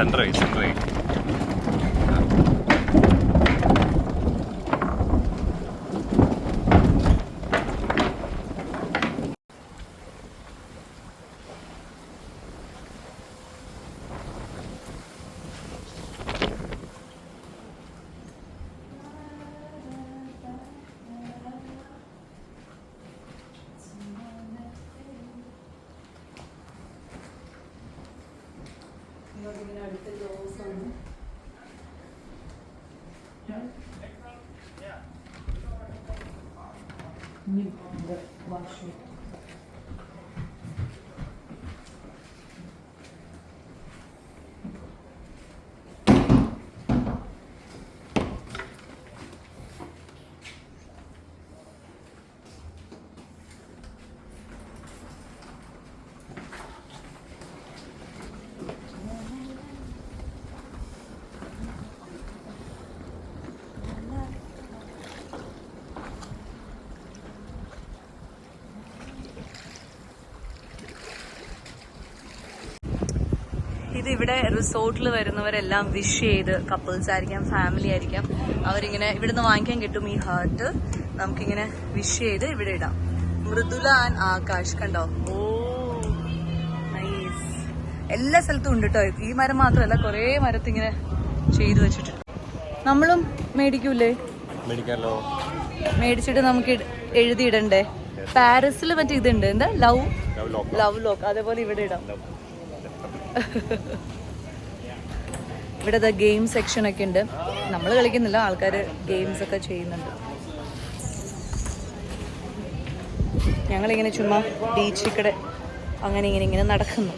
Central central അടുത്ത gloss ആണ്. Wash ചെയ്യും ഇത് ഇവിടെ റിസോർട്ടിൽ വരുന്നവരെല്ലാം വിഷ് ചെയ്ത് കപ്പിൾസ് ആയിരിക്കാം ഫാമിലി ആയിരിക്കാം. അവരിങ്ങനെ ഇവിടുന്ന് വാങ്ങിക്കാൻ കിട്ടും ഈ ഹാർട്ട് നമുക്കിങ്ങനെ വിഷ് ചെയ്ത് ഇവിടെ ഇടാം. മൃദുല ആൻഡ് ആകാശ് കണ്ടോ? ഓ നൈസ് എല്ലാ സ്ഥലത്തും ഉണ്ട് കേട്ടോ ഈ മരം മാത്രമല്ല കുറേ മരത്തിങ്ങനെ ചെയ്തു വെച്ചിട്ടുണ്ട്. നമ്മളും മേടിക്കൂലേ? മേടിക്കാമല്ലോ മേടിച്ചിട്ട് നമുക്ക് എഴുതിയിടണ്ടേ? പാരീസിൽ മറ്റേ ഇതുണ്ട്. എന്താ? ലവ്? ലവ് ലോക്ക് അതേപോലെ ഇവിടെ ഇടാം. ഇവിടെ ഗെയിം സെക്ഷൻ ഒക്കെ ഉണ്ട്. നമ്മൾ കളിക്കുന്നില്ല ആൾക്കാർ ഗെയിംസ് ഒക്കെ ചെയ്യുന്നുണ്ട്. ഞങ്ങളിങ്ങനെ ചുമ്മാ ബീച്ചിൽ കൂടെ അങ്ങനെ ഇങ്ങനെ ഇങ്ങനെ നടക്കുന്നു.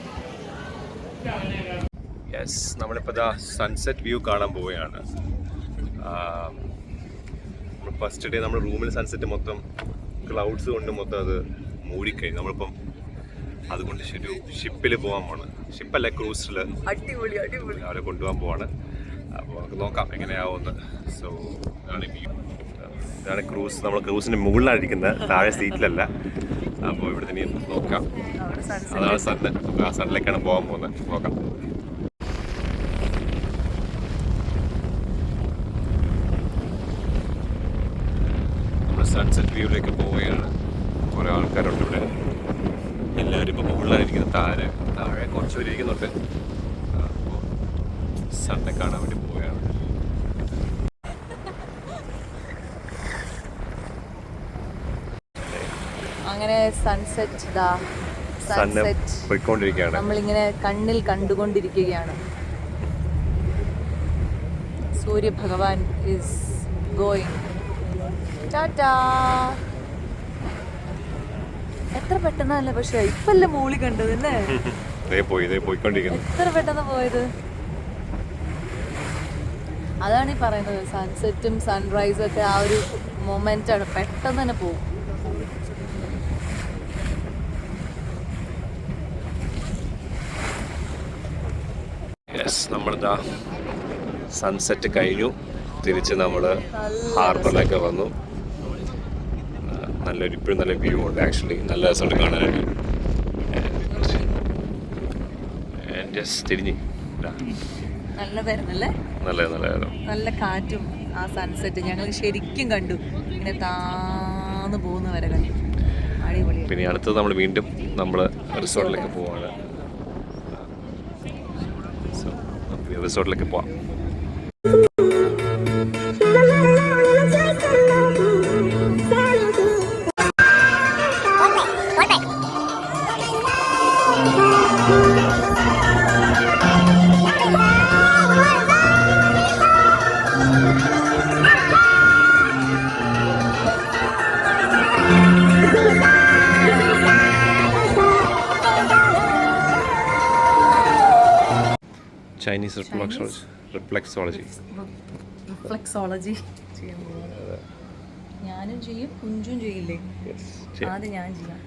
യെസ് നമ്മളിപ്പോൾ ഇതാ സൺസെറ്റ് വ്യൂ കാണാൻ പോവുകയാണ്. ഫസ്റ്റ് ഡേ നമ്മൾ റൂമിൽ സൺസെറ്റ് മൊത്തം ക്ലൗഡ്സ് കൊണ്ട് മൊത്തം അത് മൂടിക്കഴിഞ്ഞു. നമ്മളിപ്പം അതുകൊണ്ട് ഒരു ഷിപ്പിൽ പോകാൻ പോണ്. ഷിപ്പല്ല ക്രൂസിൽ അടിപൊളി അടിപൊളി. അവരെ കൊണ്ടുപോകാൻ പോവാണ്. അപ്പോൾ നമുക്ക് നോക്കാം എങ്ങനെയാവുമെന്ന് സോ ഇതാണ് ഇതാണ് ക്രൂസ് നമ്മൾ ക്രൂസിന്റെ മുകളിലാണ് ഇരിക്കുന്നത് താഴെ സീറ്റിലല്ല അപ്പോൾ ഇവിടെ തന്നെ നോക്കാം. അതാണ് സണ്ണ് ആ സണ്ണിലേക്കാണ് പോകാൻ പോകുന്നത് നോക്കാം. നമ്മൾ സൺസെറ്റ് വ്യൂവിലേക്ക് പോവുകയാണ്. കുറേ ആൾക്കാരുണ്ട് ഇവിടെ. ഇപ്പോൾ മുകളിലായിരിക്കുന്നത് താഴെ താഴെ കുറച്ച് പേര് ഇരിക്കുന്നുണ്ട്. അപ്പോൾ സണ്ണെ കാണാൻ വേണ്ടി പോവുകയാണ്. അങ്ങനെ സൺസെറ്റ് ദാ സൺസെറ്റ് പോയിക്കൊണ്ടിരിക്കുകയാണ്. നമ്മളിങ്ങനെ കണ്ണിൽ കണ്ടുകൊണ്ടിരിക്കുകയാണ്. സൂര്യഭഗവാൻ ഇസ് ഗോയിങ് ടാറ്റാ എത്ര പെട്ടെന്നല്ല പക്ഷെ ഇപ്പല്ല മോളി കണ്ടത് അല്ലേ? എത്ര പെട്ടെന്ന് പോയത്? അതാണ് ഈ പറയുന്നത് സൺസെറ്റും സൺറൈസും ഒക്കെ ആ ഒരു മൊമെന്റ് ആണ്. പെട്ടെന്ന് തന്നെ പോകും നമ്മളിതാ സൺസെറ്റ് കഴിഞ്ഞു. തിരിച്ച് നമ്മൾ ഹാർബറിലേക്ക് വന്നു. നല്ലൊരു ഇപ്പോഴും നല്ല വ്യൂ ഉണ്ട്. ആക്ച്വലി നല്ല രസമുണ്ട് കാണാനായിട്ട്. തിരിഞ്ഞ്. നല്ലതായിരുന്നല്ലേ? നല്ല നല്ലതായിരുന്നു. നല്ല കാറ്റും ആ സൺസെറ്റ് ഞങ്ങൾ ശരിക്കും കണ്ടു. ഇങ്ങനെ താന്ന് പോകുന്ന വരെ കണ്ടു. അടിപൊളി പിന്നെ അടുത്തത് നമ്മൾ വീണ്ടും നമ്മൾ റിസോർട്ടിലേക്ക് പോവാണ്. റിസോർട്ടിലേക്ക് പോവാം. ചൈനീസ് റിഫ്ലക്സോളജി റിഫ്ലക്സോളജി റിഫ്ലക്സോളജി ഞാനും ചെയ്യും കുഞ്ചും ചെയ്യില്ലേ? ആദ്യം ഞാൻ ചെയ്യാം.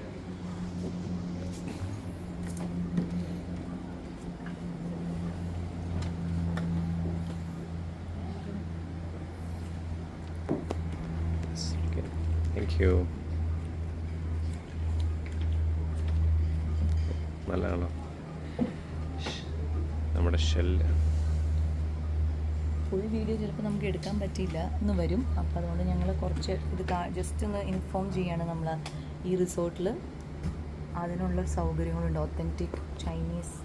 താങ്ക് യു നല്ലതാണോ? നമ്മുടെ ഷെല്ല് ഫുൾ വീഡിയോ ചിലപ്പോൾ നമുക്ക് എടുക്കാൻ പറ്റിയില്ല എന്ന് വരും. അപ്പോൾ അതുകൊണ്ട് ഞങ്ങൾ കുറച്ച് ഇത് ജസ്റ്റ് ഒന്ന് ഇൻഫോം ചെയ്യാണ് നമ്മൾ ഈ റിസോർട്ടിൽ അതിനുള്ള സൗകര്യങ്ങളുണ്ട്. ഒത്തന്റിക് ചൈനീസ്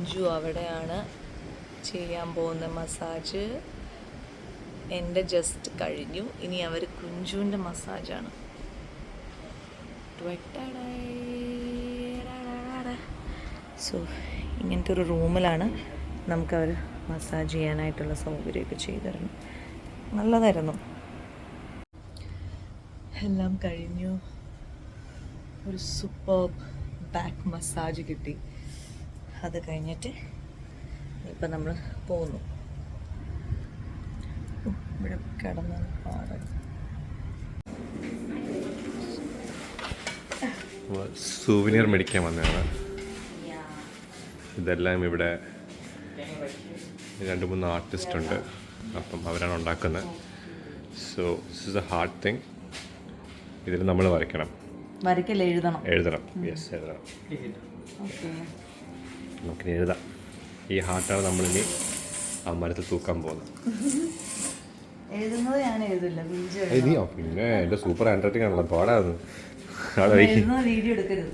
കുഞ്ചു അവിടെയാണ് ചെയ്യാൻ പോകുന്ന മസാജ്. എന്റെ ജസ്റ്റ് കഴിഞ്ഞു. ഇനി അവർ കുഞ്ചുവിന്റെ മസാജാണ്. സോ ഇങ്ങനത്തെ ഒരു റൂമിലാണ് നമുക്കവർ മസാജ് ചെയ്യാനായിട്ടുള്ള സൗകര്യമൊക്കെ ചെയ്തു തരണം നല്ലതായിരുന്നു. എല്ലാം കഴിഞ്ഞു. ഒരു സൂപ്പർ ബാക്ക് മസാജ് കിട്ടി. അത് കഴിഞ്ഞിട്ട് ഇപ്പം നമ്മൾ പോകുന്നു ഉം, ഇവിടെ കിടന്ന പാട് സൂവിനിയർ മേടിക്കാൻ വന്നതാണ്. ഇതെല്ലാം ഇവിടെ രണ്ട് മൂന്ന് ആർട്ടിസ്റ്റ് ഉണ്ട്. അപ്പം അവരാണ് ഉണ്ടാക്കുന്നത്. So this is a hard thing ഇതിൽ നമ്മൾ വരയ്ക്കണം. വരയ്ക്കൽ എഴുതണം. എഴുതണം. യെസ് എഴുതണം. ഓക്കെ നമുക്കിനി എഴുതാം. ഈ ഹാർട്ടാണ് നമ്മളിനി ആ മരത്തിൽ തൂക്കാൻ പോകുന്നത്. എഴുതിയോ? പിന്നെ എന്റെ സൂപ്പർ ഹാൻഡ് റൈറ്റിംഗ് ആണല്ലോ എടുക്കരുത്.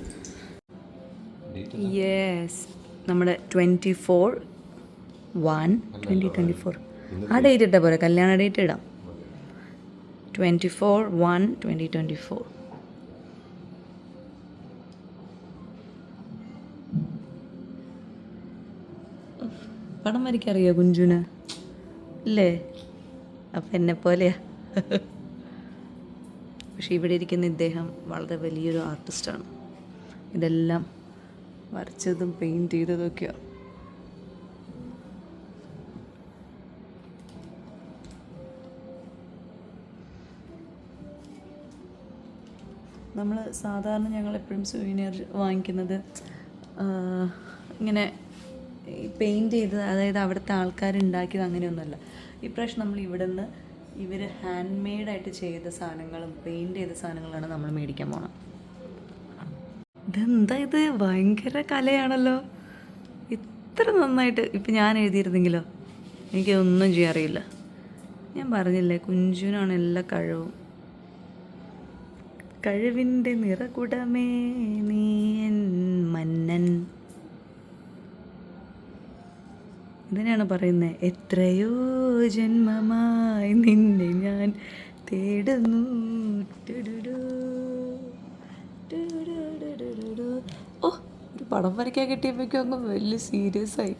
യെസ് നമ്മുടെ twenty four one twenty twenty four ആ ഡേറ്റ് ഇട്ടാൽ പോരെ കല്യാണ ഡേറ്റ് ഇടാം. Twenty four one twenty twenty four പടം വരയ്ക്കറിയോ കുഞ്ചുന്? ഇല്ലേ? അപ്പം എന്നെ പോലെയാ. പക്ഷെ ഇവിടെ ഇരിക്കുന്ന ഇദ്ദേഹം വളരെ വലിയൊരു ആർട്ടിസ്റ്റാണ് ഇതെല്ലാം വരച്ചതും പെയിന്റ് ചെയ്തതൊക്കെയാണ് നമ്മൾ സാധാരണ ഞങ്ങൾ എപ്പോഴും സുവീനിയർ വാങ്ങിക്കുന്നത് ഇങ്ങനെ പെയിന്റ് ചെയ്ത് അതായത് അവിടുത്തെ ആൾക്കാർ ഉണ്ടാക്കിയത് അങ്ങനെയൊന്നുമല്ല. ഇപ്രാവശ്യം നമ്മൾ ഇവിടെ നിന്ന് ഇവർ ഹാൻഡ് മെയ്ഡായിട്ട് ചെയ്ത സാധനങ്ങളും പെയിന്റ് ചെയ്ത സാധനങ്ങളാണ് നമ്മൾ മേടിക്കാൻ പോകണം ഇതെന്താ ഇത്? ഭയങ്കര കലയാണല്ലോ. ഇത്ര നന്നായിട്ട് ഇപ്പം ഞാൻ എഴുതിയിരുന്നെങ്കിലോ? എനിക്കൊന്നും ചെയ്യാൻ അറിയില്ല. ഞാൻ പറഞ്ഞില്ലേ കുഞ്ചുവിനാണ് എല്ലാ കഴിവും. കഴിവിന്റെ നിറകുടമേ നീ എൻ മന്നൻ ഇതിനാണ് പറയുന്നത് എത്രയോ ജന്മമായി നിന്നെ ഞാൻ തേടുന്നു. ഓ ഒരു പടം വരയ്ക്കാൻ കിട്ടിയപ്പോഴേക്കും അങ്ങ് വലിയ സീരിയസ് ആയി.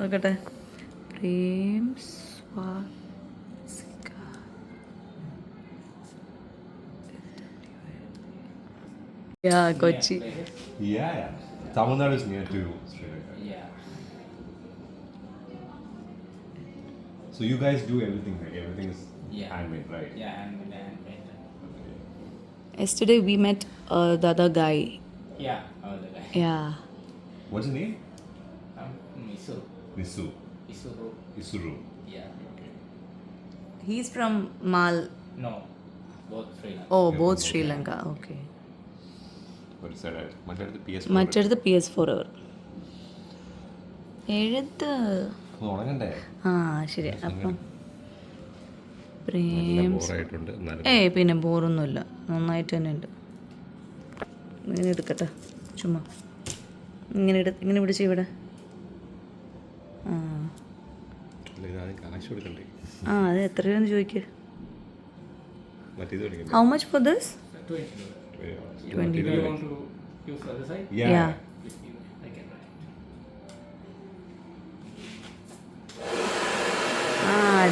നോക്കട്ടെ. പ്രേം സ്വാ Kochi. Yeah, Tamil Nadu is near to Sri Lanka. So you guys do everything, right? Everything is Yeah. handmade, right? Yeah, and and painter. Yesterday we met uh, the other guy. Yeah, all the guy. Yeah. What's his name? Um, Misu. Nisu. Isuru. Isuru. Yeah. He's from Mal. No, both Sri Lanka. Oh, both Sri Lanka. Okay. ഒരു side മറ്റേ P S മറ്റടുത്ത് P S four അവർ എഴുത്ത് ഉണങ്ങണ്ടേ ആ ശരി. അപ്പം ഏയ് പിന്നെ ബോറൊന്നുമില്ല. നന്നായിട്ട് തന്നെ ഉണ്ട്. ഇങ്ങനെ എടുക്കട്ടെ. ചുമ്മാ. ഇങ്ങനെ എടു ഇങ്ങനെ പിടിച്ച് ഇവിടെ. ആ. അല്ല, ഇതാദ്യം കാശ് കൊടുക്കണ്ടേ? ആ അത് എത്ര രൂപയെന്ന് ചോദിക്കുക how much for this Twenty. Dollars.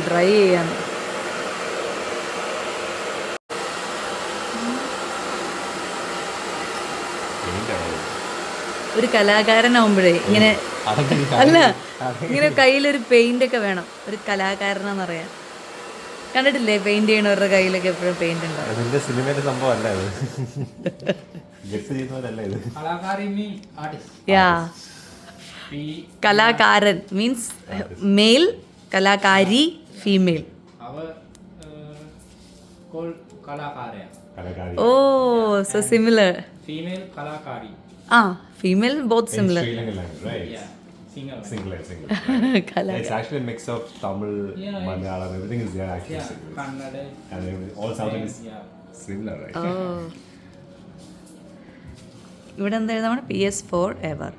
Dry ചെയ്യാൻ ഒരു കലാകാരനാവുമ്പോഴേ ഇങ്ങനെ അല്ല ഇങ്ങനെ കയ്യിലൊരു പെയിന്റ് ഒക്കെ വേണം. ഒരു കലാകാരനെന്ന് പറയാൻ കണ്ടിട്ടില്ലേ? പെയിന്റ് ചെയ്യണവരുടെ കയ്യിലൊക്കെ എപ്പോഴും പെയിന്റ് ഉണ്ടാവും സിനിമയുടെ. യാ. കലാകാരൻ മീൻസ് മെയിൽ കലാകാരി ഫീമെയിൽ uh. കലാകാരി oh so similar Female Kalakari. ആ female both similar Single. Single. Single single It's actually a mix of Tamil, Yeah. Malayalam, everything is there actually. Yeah. Singlish. Kannada. And all southern is Yeah. similar, right? Oh. ഇവിടെ എന്താ എഴുതാമാണ് P S forever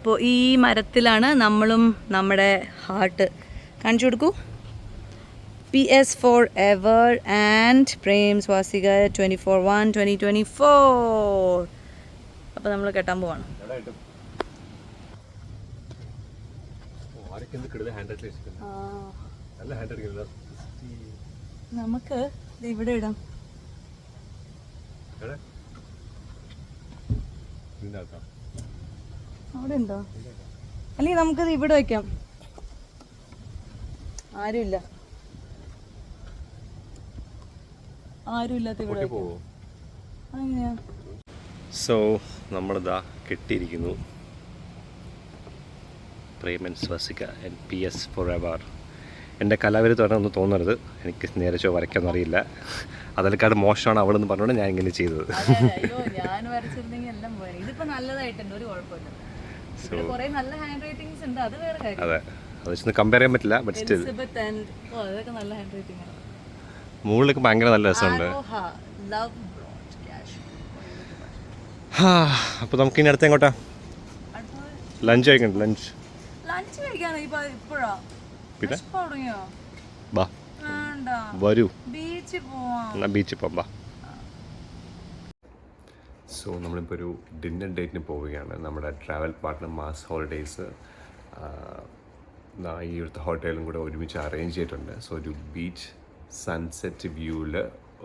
അപ്പോൾ ഈ മരത്തിലാണ് നമ്മളും നമ്മുടെ heart കാണിച്ചു കൊടുക്കൂ. P S forever and Prem Swasika twenty four one twenty twenty four അപ്പോൾ നമ്മൾ കെട്ടാൻ പോവാണ്. നമുക്ക് ഇവിടെ ഇടാം. ഇതിന്റെ അവിടെ ഉണ്ടോ അല്ലെങ്കിൽ നമുക്കത് ഇവിടെ വയ്ക്കാം ആരുമില്ല. ആരുമില്ലാത്ത ഇവിടെ അതെങ്ങനെയാ? സോ നമ്മളിതാ കെട്ടിയിരിക്കുന്നു. Preman Swasika and P S forever എന്റെ കലാവിരുദ്ധമാണെന്ന് തോന്നരുത്. എനിക്ക് നേരെ ചോ വരയ്ക്കാനൊന്നും അറിയില്ല. അതിലേക്കാട് മോശമാണ് അവളെന്ന് പറഞ്ഞുകൊണ്ട് ഞാൻ ഇങ്ങനെ ചെയ്തത്. ഞാൻ വരച്ചിരുന്നെങ്കിൽ എല്ലാം പോയി ഇതിപ്പോ നല്ലതായിട്ടുണ്ട് ഒരു കുഴപ്പമില്ല. നല്ല ഹാൻഡ് റൈറ്റിംഗ്സ് ഉണ്ട്. അത് വേറെ കാര്യം. അതെ. അത് വെച്ചൊന്ന് കമ്പയർ ചെയ്യാൻ പറ്റില്ല but still Elizabeth and oh അതൊക്കെ നല്ല ഹാൻഡ് റൈറ്റിംഗ് ആണ്. മുകളിലൊക്കെ ഭയങ്കര നല്ല രസമുണ്ട്. അപ്പോൾ നമുക്ക് ഇനി അടുത്ത എങ്ങോട്ടാ? ലഞ്ച് കഴിക്കണ്ട ലഞ്ച് ലഞ്ച് കഴിക്കാനോ? ഇപ്പൊ ഇപ്പോഴാ? പിന്നെ? തുടങ്ങിയോ? ബാ. വരൂ. ബീച്ചിൽ പോവാം. ബീച്ചിൽ പോവാം ബാ. സോ നമ്മളിപ്പോൾ ഒരു ഡിന്നർ ഡേറ്റിന് പോവുകയാണ്. നമ്മുടെ ട്രാവൽ പാർട്ട്ണർ മാസ് ഹോളിഡേയ്സ് ഈ ഇവിടുത്തെ ഹോട്ടലും കൂടെ ഒരുമിച്ച് അറേഞ്ച് ചെയ്തിട്ടുണ്ട്. സോ ഒരു ബീച്ച് സൺസെറ്റ് വ്യൂവിൽ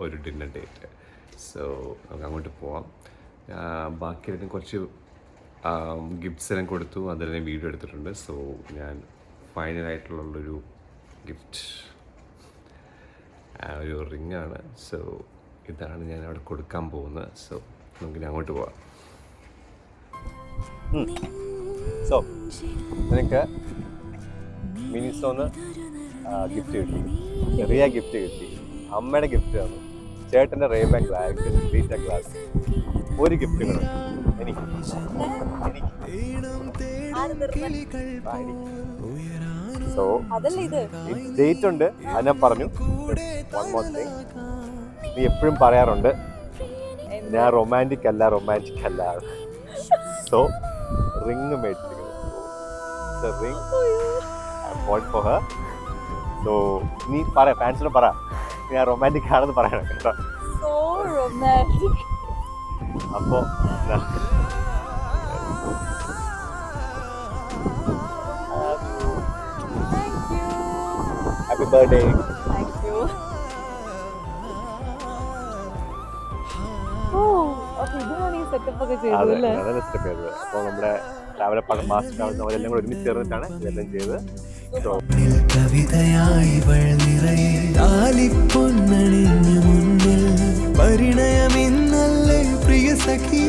ഒരു ഡിന്നർ ഡേറ്റ് സോ നമുക്ക് അങ്ങോട്ട് പോവാം. ബാക്കി കുറച്ച് ഗിഫ്റ്റ്സ് എല്ലാം കൊടുത്തു. അതെല്ലാം വീഡിയോ എടുത്തിട്ടുണ്ട്. സോ ഞാൻ ഫൈനലായിട്ടുള്ളൊരു ഗിഫ്റ്റ് ഒരു റിങ്ങാണ് സോ ഇതാണ് ഞാൻ അവിടെ കൊടുക്കാൻ പോകുന്നത്. സോ നമുക്കിനി അങ്ങോട്ട് പോവാം. സോ നിനക്ക് മിനിസോന്ന് ഗിഫ്റ്റ് കിട്ടി. ചെറിയ ഗിഫ്റ്റ് കിട്ടി. അമ്മയുടെ ഗിഫ്റ്റ് ആണ് ചേട്ടന്റെ റേബൻ ഗ്ലാസ് ബീറ്റ ഗ്ലാസ് ഒരു ഗിഫ്റ്റ് കിട്ടും എനിക്ക്. സോ ഇത്? ഡേറ്റ് ഉണ്ട്. അത് ഞാൻ പറഞ്ഞു. വൺ. നീ എപ്പോഴും പറയാറുണ്ട്. ഞാൻ റൊമാന്റിക് അല്ല റൊമാന്റിക് അല്ല. So ring മേടിച്ചിരിക്കുന്നു. Ring bought for her so നീ പറ ഫാൻസിനോട് പറ. ഞാൻ റൊമാന്റിക് ആണെന്ന് പറയണം കേട്ടോ. സോ അപ്പോൾ ഹാപ്പി ബർത്ത്ഡേ സെറ്റപ്പ് ഒക്കെ ചെയ്തു അതെ അല്ലേ? അതാണ് സ്റ്റെപ്പ് ചെയ്തത്. അപ്പോൾ നമ്മുടെ ട്രാവലർ പണം മാസ് ട്രാവൽ അവരെല്ലാം കൂടെ ഒരുമിച്ച് ചേർന്നിട്ടാണ് ഇതെല്ലാം ചെയ്തത്. കവിതയായി പരിണയമിന്നല്ലേ പ്രിയ സഖി?